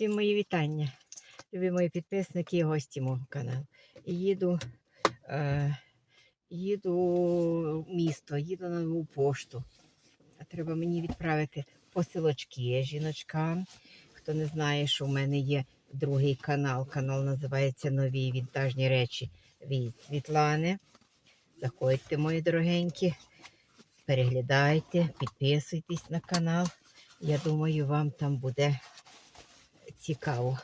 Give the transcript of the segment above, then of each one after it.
Всім мої вітання, любі мої підписники і гості мого каналу. Їду, е, їду в місто, їду на нову пошту. Треба мені відправити посилочки жіночкам. Хто не знає, що в мене є другий канал. Канал називається Нові вінтажні речі від Світлани. Заходьте, мої дорогенькі, переглядайте, підписуйтесь на канал. Я думаю, вам там буде цікаво.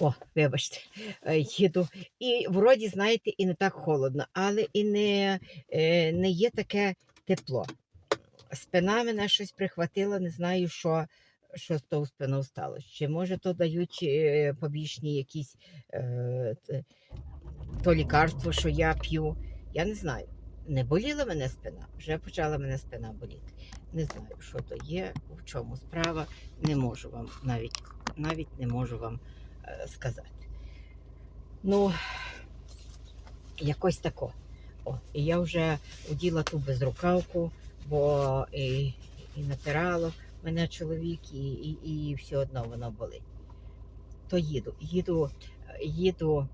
О, вибачте, е, їду. І вроді, знаєте, і не так холодно, але і не, е, не є таке тепло. Спина мене щось прихватила, не знаю, що, що з того спиною сталося. Чи може то дають е, побічні якісь то лікарство, що я п'ю. Я не знаю. Не боліла мене спина, вже почала мене спина боліти. Не знаю, що то є, в чому справа. Не можу вам навіть, навіть не можу вам е, сказати. Ну, якось тако. О, і я вже оділа ту безрукавку, бо і, і натирало мене чоловік, і, і, і все одно воно болить. То їду, їду, їду,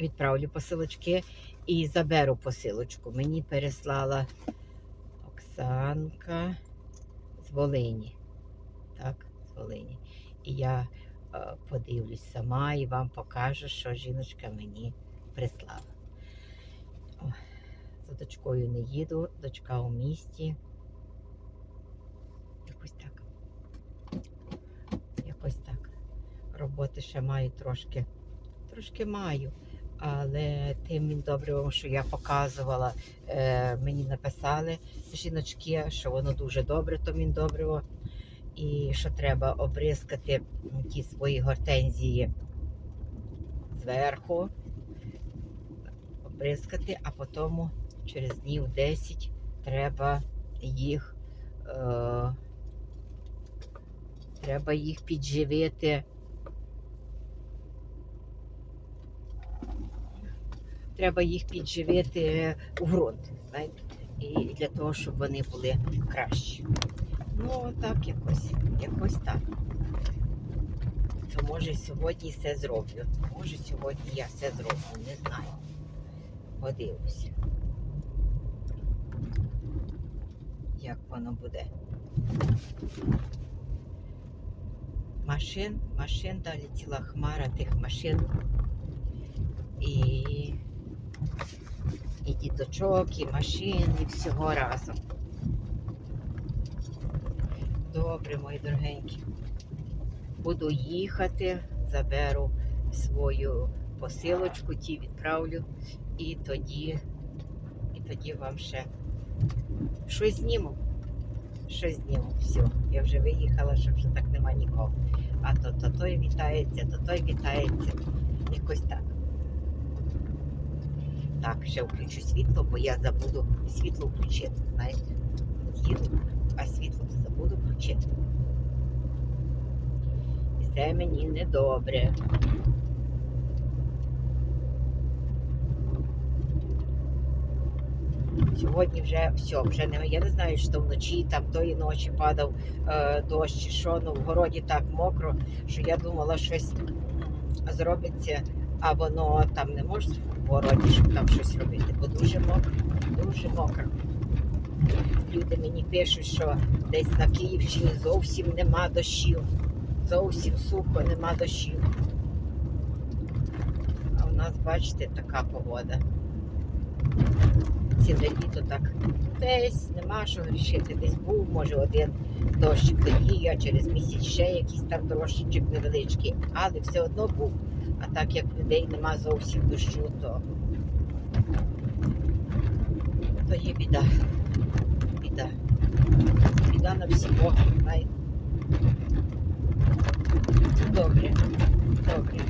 відправлю посилочки і заберу посилочку. Мені переслала Оксанка з Волині. Так, з Волині. І я е, подивлюсь сама і вам покажу, що жіночка мені прислала. За дочкою не їду, дочка у місті. Якось так. Якось так. Роботи ще маю трошки. Трошки маю. Але тим міндобривом, що я показувала, е, мені написали жіночки, що воно дуже добре, то міндобриво. І що треба обрискати ті свої гортензії зверху, обрискати, а потім через днів 10 треба їх, е, треба їх підживити. Треба їх підживити у ґрунт, і для того, щоб вони були кращі. Ну, так якось, якось так. То може сьогодні все зроблю. Може сьогодні я все зроблю, не знаю. Подивлюся. Як воно буде. Машин, машин далі ціла хмара тих машин. І, і діточок, і машин, і всього разом. Добре, мої дорогенькі. Буду їхати, заберу свою посилочку, ті відправлю, і тоді, і тоді вам ще щось зніму. Щось зніму. Все, я вже виїхала, що вже так нема нікого. А то, то той вітається, то той вітається. Якось так. Так, ще включу світло, бо я забуду світло включити, знаєте. Їду, а світло забуду включити. І це мені недобре. Сьогодні вже все, вже не я не знаю, що вночі там тої ночі падав е, дощ, чи що ну в городі так мокро, що я думала, щось зробиться, а воно там не може городі, щоб там щось робити, бо дуже мокро, дуже мокро. Люди мені пишуть, що десь на Київщині зовсім нема дощів. Зовсім сухо, нема дощів. А у нас, бачите, така погода. Ціле літо так десь нема що грішити. Десь був, може, один дощик тоді, а через місяць ще якийсь там дощичок невеличкий, але все одно був. А так як людей нема зовсім дощу, то, то є біда. Біда. Біда на боки, знаєте. Добре, добре.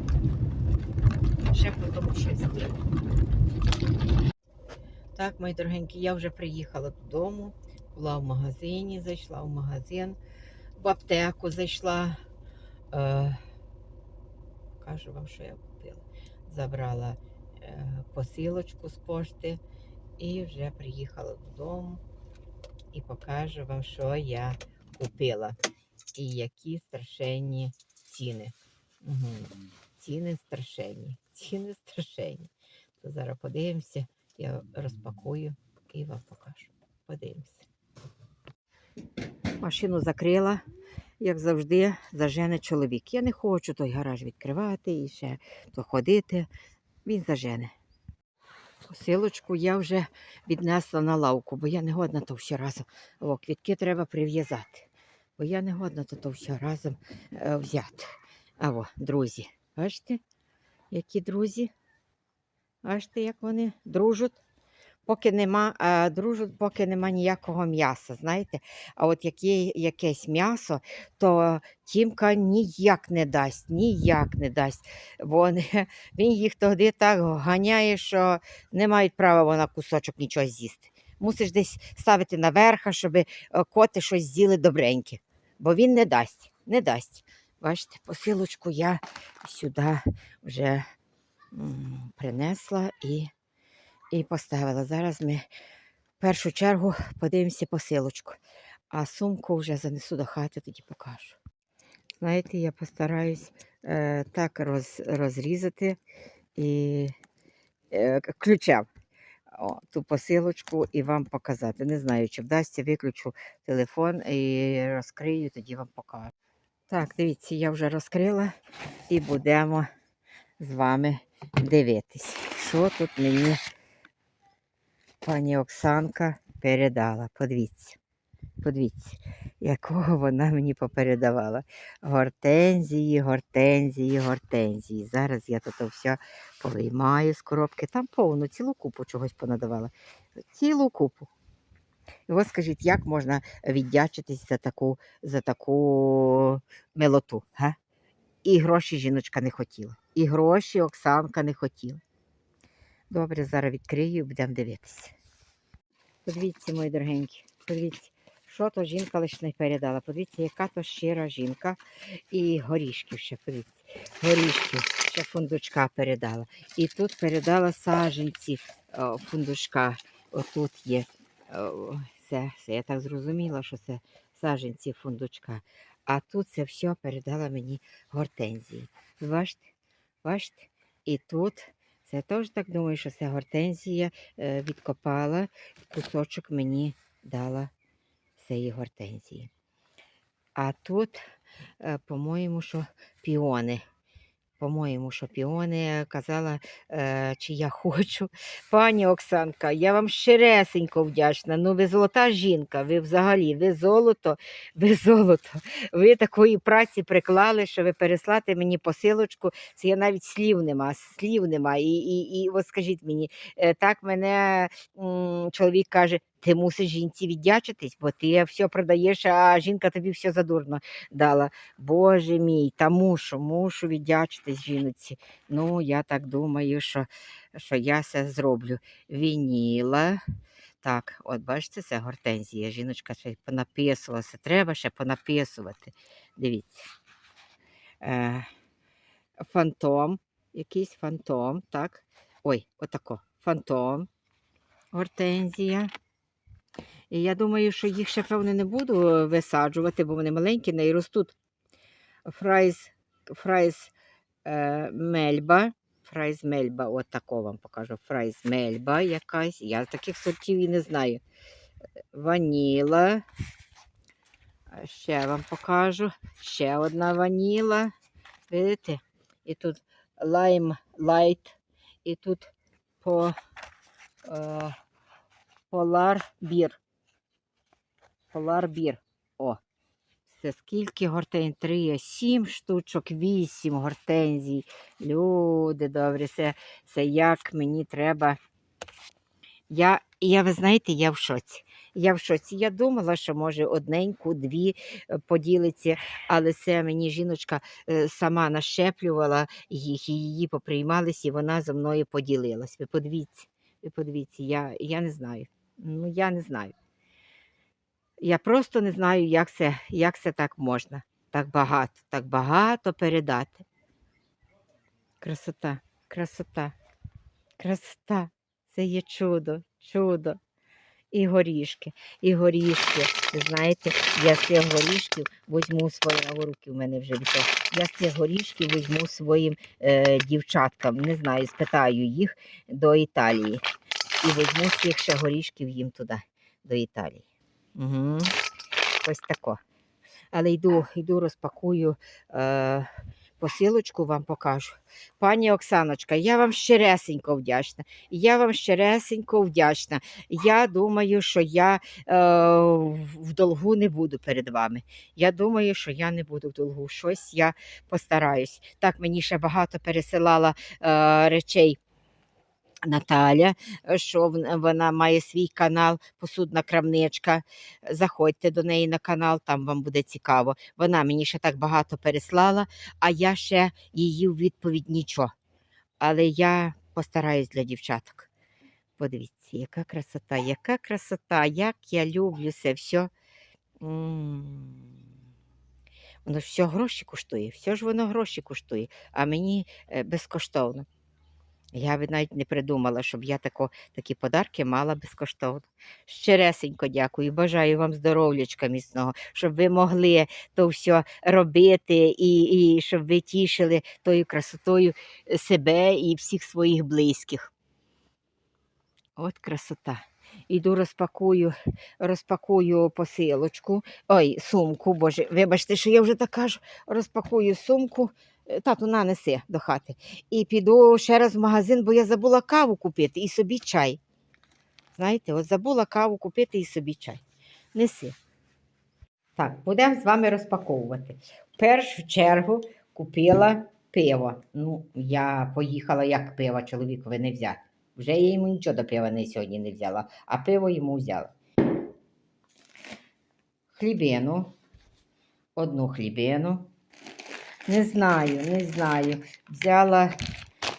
Ще потім щось зніму. Так, мої дорогенькі, я вже приїхала додому, була в магазині, зайшла в магазин, в аптеку зайшла. Е, кажу вам, що я купила. Забрала е, посилочку з пошти і вже приїхала додому і покажу вам, що я купила. І які страшенні ціни. Угу. Ціни страшенні. Ціни страшенні. То зараз подивимося, я розпакую і вам покажу. Подивимося. Машину закрила, як завжди, зажене чоловік. Я не хочу той гараж відкривати і ще то ходити. Він зажене. Посилочку я вже віднесла на лавку, бо я не годна то все разом. О, квітки треба прив'язати, бо я не годна то, то все разом е, взяти. А о, друзі, бачите, які друзі? Бачите, як вони дружать? Поки нема, а, дружать, поки нема ніякого м'яса, знаєте. А от як є якесь м'ясо, то Тімка ніяк не дасть, ніяк не дасть. Бо він їх тоді так ганяє, що не мають права вона кусочок нічого з'їсти. Мусиш десь ставити наверха, щоб е, коти щось з'їли добреньке. Бо він не дасть, не дасть. Бачите, посилочку я сюди вже принесла і, і поставила. Зараз ми в першу чергу подивимося посилочку, а сумку вже занесу до хати, тоді покажу. Знаєте, я постараюсь е, так роз, розрізати і е, ключем о, ту посилочку і вам показати. Не знаю, чи вдасться, виключу телефон і розкрию, тоді вам покажу. Так, дивіться, я вже розкрила і будемо з вами дивитись, що тут мені пані Оксанка передала. Подивіться. Подивіться, якого вона мені попередавала. Гортензії, гортензії, гортензії. Зараз я тут все повиймаю з коробки. Там повно, цілу купу чогось понадавала. Цілу купу. І ось скажіть, як можна віддячитись за таку, за таку милоту? Га? І гроші жіночка не хотіла. І гроші Оксанка не хотіла. Добре, зараз відкрию і будемо дивитися. Подивіться, мої дорогенькі, подивіться, що то жінка лише не передала. Подивіться, яка то щира жінка. І горішків ще, подивіться. Горішків ще фундучка передала. І тут передала саженці фундучка. Отут є. О, Це, це я так зрозуміла, що це саженці фундучка. А тут це все передала мені гортензії. Бачите? Бачите? І тут це теж так думаю, що це гортензія е, відкопала, кусочок мені дала цієї гортензії. А тут, е, по-моєму, що піони. По-моєму, що піони казала, е, чи я хочу. Пані Оксанка, я вам щиресенько вдячна. Ну, ви золота жінка, ви взагалі, ви золото, ви золото. Ви такої праці приклали, що ви переслати мені посилочку. Це я навіть слів нема, слів нема. І, і, і от скажіть мені, е, так мене м, чоловік каже, ти мусиш жінці віддячитись, бо ти все продаєш, а жінка тобі все задурно дала. Боже мій, та мушу, мушу віддячитись жінці. Ну, я так думаю, що, що я це зроблю. Вініла. Так, от бачите, це гортензія. Жіночка ще понаписувалася. Треба ще понаписувати. Дивіться. Е, фантом, якийсь фантом, так. Ой, отако. Фантом, гортензія. І я думаю, що їх ще, певно, не буду висаджувати, бо вони маленькі, не ростуть. Фрайз, фрайз е, мельба. Фрайз мельба, от тако вам покажу. Фрайз мельба якась. Я таких сортів і не знаю. Ваніла. Ще вам покажу. Ще одна ваніла. Видите? І тут лайм лайт. І тут по е, полар бір. Полар бір. О. Це скільки гортензій? Три, сім штучок, вісім гортензій. Люди добрі, це, це як мені треба. Я, я, ви знаєте, я в шоці. Я в шоці. Я думала, що може одненьку, дві е, поділиться, але це мені жіночка е, сама нащеплювала їх, і її поприймались, і вона зі мною поділилась. Ви подивіться, ви подивіться, я, я не знаю. Ну, я не знаю. Я просто не знаю, як це, як це так можна. Так багато, так багато передати. Красота, красота, красота. Це є чудо, чудо. І горішки, і горішки. Ви знаєте, я з цих горішків візьму свої руки в мене вже від. Я з цих горішків візьму своїм е, дівчаткам, не знаю, спитаю їх до Італії. І візьму з цих ще горішків їм туди, до Італії. Угу. Ось тако. Але йду, йду розпакую е, посилочку, вам покажу. Пані Оксаночка, я вам щиресенько вдячна. Я вам щиресенько вдячна. Я думаю, що я е, в долгу не буду перед вами. Я думаю, що я не буду в долгу. Щось я постараюсь. Так, мені ще багато пересилала е, речей. Наталя, е, що вона має свій канал Посудна крамничка. Заходьте до неї на канал, там вам буде цікаво. Вона мені ще так багато переслала, а я ще її у відповідь нічого. Але я постараюсь для дівчаток. Подивіться, яка красота, яка красота, як я люблю це все. Воно ж все гроші коштує, все ж воно гроші коштує, а мені е, безкоштовно. Я би навіть не придумала, щоб я тако, такі подарки мала безкоштовно. Щиресенько дякую. Бажаю вам здоров'ячка міцного, щоб ви могли то все робити і, і щоб ви тішили тою красотою себе і всіх своїх близьких. От красота. Іду розпакую, розпакую посилочку. Ой, сумку, боже, вибачте, що я вже так кажу. Розпакую сумку. Е, Тату, на, неси до хати. І піду ще раз в магазин, бо я забула каву купити і собі чай. Знаєте, от забула каву купити і собі чай. Неси. Так, будемо з вами розпаковувати. В першу чергу купила пиво. Ну, я поїхала як пиво чоловікові не взяти. Вже я йому нічого до пива не сьогодні не взяла, а пиво йому взяла. Хлібину. Одну хлібину. Не знаю, не знаю. Взяла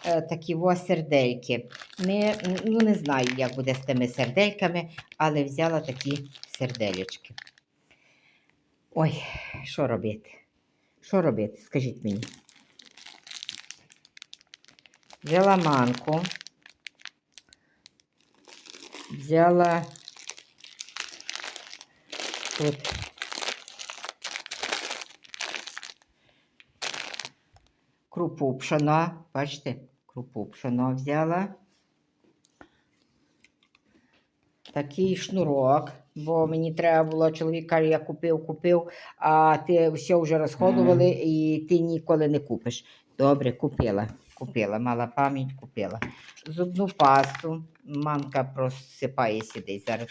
е, такі во сердельки. Не, ну, не знаю, як буде з тими сердельками, але взяла такі серделечки. Ой, що робити? Що робити? Скажіть мені. Взяла манку. Взяла тут крупу пшона. Бачите, крупу пшона взяла. Такий шнурок, бо мені треба було, чоловік каже, я купив, купив, а ти все вже розходували і ти ніколи не купиш. Добре, купила, купила, мала пам'ять, купила. Зубну пасту, мамка просипає сюди зараз.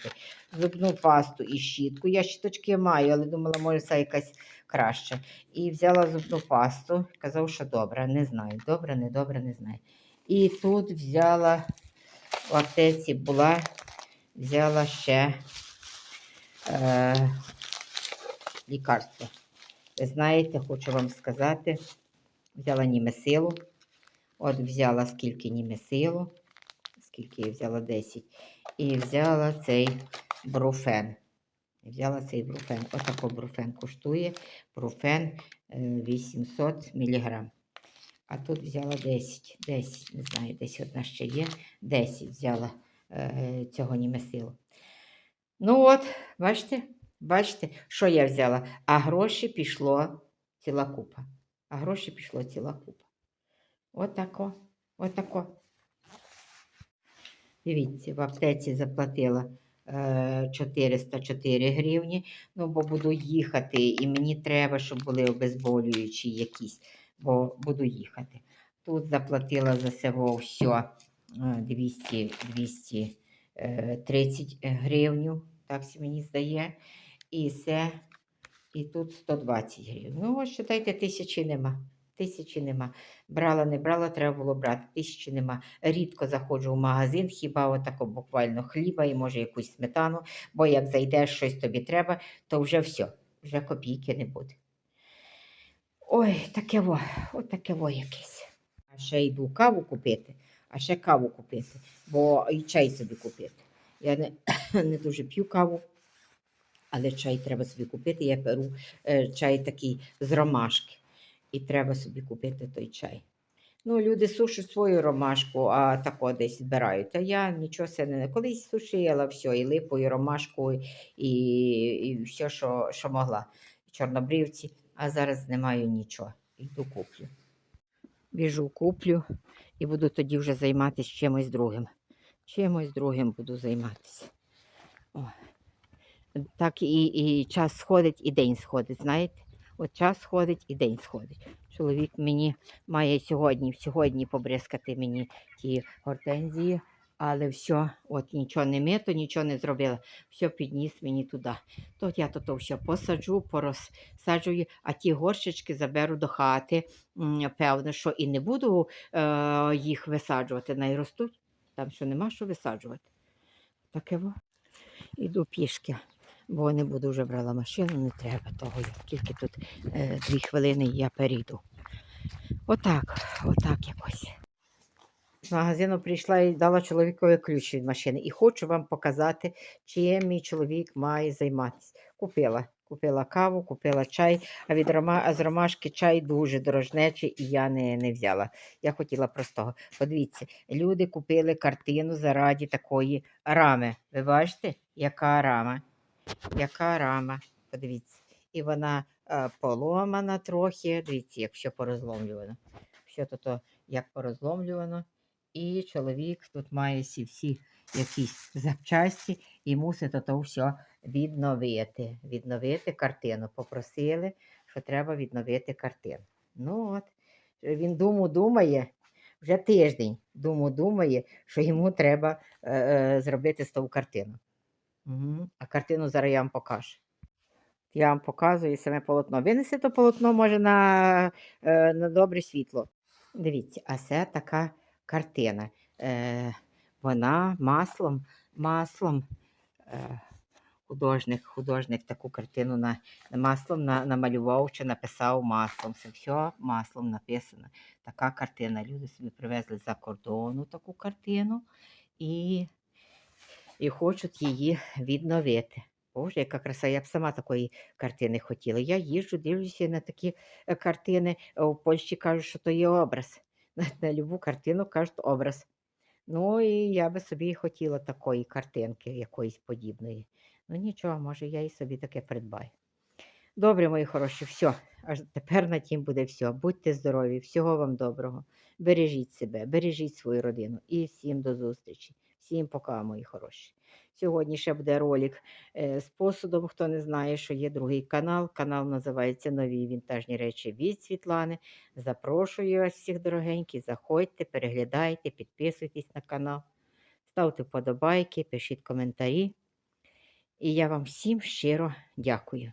Зубну пасту і щітку. Я щіточки маю, але думала, може, це якась краще. І взяла зубну пасту, казав, що добре, не знаю. Добре, не добре, не знаю. І тут взяла в аптеці була, взяла ще е, лікарство. Ви знаєте, хочу вам сказати, взяла німесилу. От взяла скільки німесилу, скільки я взяла 10. І взяла цей бруфен. Взяла цей бруфен. Отако бруфен коштує. Бруфен е, 800 мг. А тут взяла 10. 10, не знаю, десь одна ще є. 10 взяла е, цього німесилу. Ну от, бачите, бачите, що я взяла? А гроші пішло ціла купа. А гроші пішло ціла купа. Отако, отако. Дивіться, в аптеці заплатила е, 404 гривні, ну, бо буду їхати, і мені треба, щоб були обезболюючі якісь, бо буду їхати. Тут заплатила за село все 200, 230 гривень, так мені здає. І це, і тут 120 гривень. Ну, ось, вважайте, тисячі нема. Тисячі нема. Брала, не брала, треба було брати. Тисячі нема. Рідко заходжу в магазин, хіба отако буквально хліба і може якусь сметану, бо як зайдеш щось тобі треба, то вже все, вже копійки не буде. Ой, таке во, от таке во якесь. А ще йду каву купити, а ще каву купити, бо і чай собі купити. Я не, не дуже п'ю каву, але чай треба собі купити. Я беру е, чай такий з ромашки. І треба собі купити той чай. Ну, люди сушать свою ромашку, а тако десь збирають. А я нічого себе не колись сушила все, і липу, і ромашку, і, і все, що, що могла. І чорнобривці, а зараз не маю нічого. Йду куплю. Біжу, куплю і буду тоді вже займатися чимось другим. Чимось другим буду займатися. О. Так і, і час сходить, і день сходить, знаєте? От час сходить і день сходить. Чоловік мені має сьогодні, сьогодні побризкати мені ті гортензії, але все, от нічого не мито, нічого не зробила. Все підніс мені туди. То я то, то все посаджу, порозсаджую, а ті горщички заберу до хати. Певно, що і не буду е, їх висаджувати, най ростуть. Там що нема що висаджувати. Таке во. Іду пішки, бо не буду вже брала машину, не треба того. Я скільки тут е, дві хвилини я перейду. Отак, отак якось. З магазину прийшла і дала чоловікові ключ від машини. І хочу вам показати, чим мій чоловік має займатися. Купила. Купила каву, купила чай, а від рома, з ромашки чай дуже дорожнечий, і я не, не взяла. Я хотіла простого. Подивіться, люди купили картину заради такої рами. Ви бачите, яка рама? Яка рама? Подивіться. І вона е, поломана трохи. Дивіться, як все порозломлювано. Все тут як порозломлювано. І чоловік тут має всі, всі якісь запчасті і мусить то все відновити. Відновити картину. Попросили, що треба відновити картину. Ну от, він думу думає, вже тиждень думу думає, що йому треба е, е, зробити з того картину. Угу. А картину зараз я вам покажу. Я вам показую саме полотно. Винеси то полотно може на, е, на добре світло. Дивіться, а це така картина. Е, вона маслом, маслом. Е, художник, художник таку картину на, на маслом на, намалював чи написав маслом. Це все маслом написано. Така картина. Люди собі привезли за кордону таку картину і, і хочуть її відновити. Боже, яка краса, я б сама такої картини хотіла. Я їжджу, дивлюся на такі е, картини. У Польщі кажуть, що то є образ. На, на любу картину кажуть образ. Ну і я би собі хотіла такої картинки, якоїсь подібної. Ну нічого, може, я і собі таке придбаю. Добре, мої хороші, все. Аж тепер на тім буде все. Будьте здорові, всього вам доброго. Бережіть себе, бережіть свою родину і всім до зустрічі. Всім пока, мої хороші. Сьогодні ще буде ролик е, з посудом. Хто не знає, що є другий канал. Канал називається Нові вінтажні речі від Світлани. Запрошую вас всіх дорогенькі. Заходьте, переглядайте, підписуйтесь на канал, ставте вподобайки, пишіть коментарі. І я вам всім щиро дякую.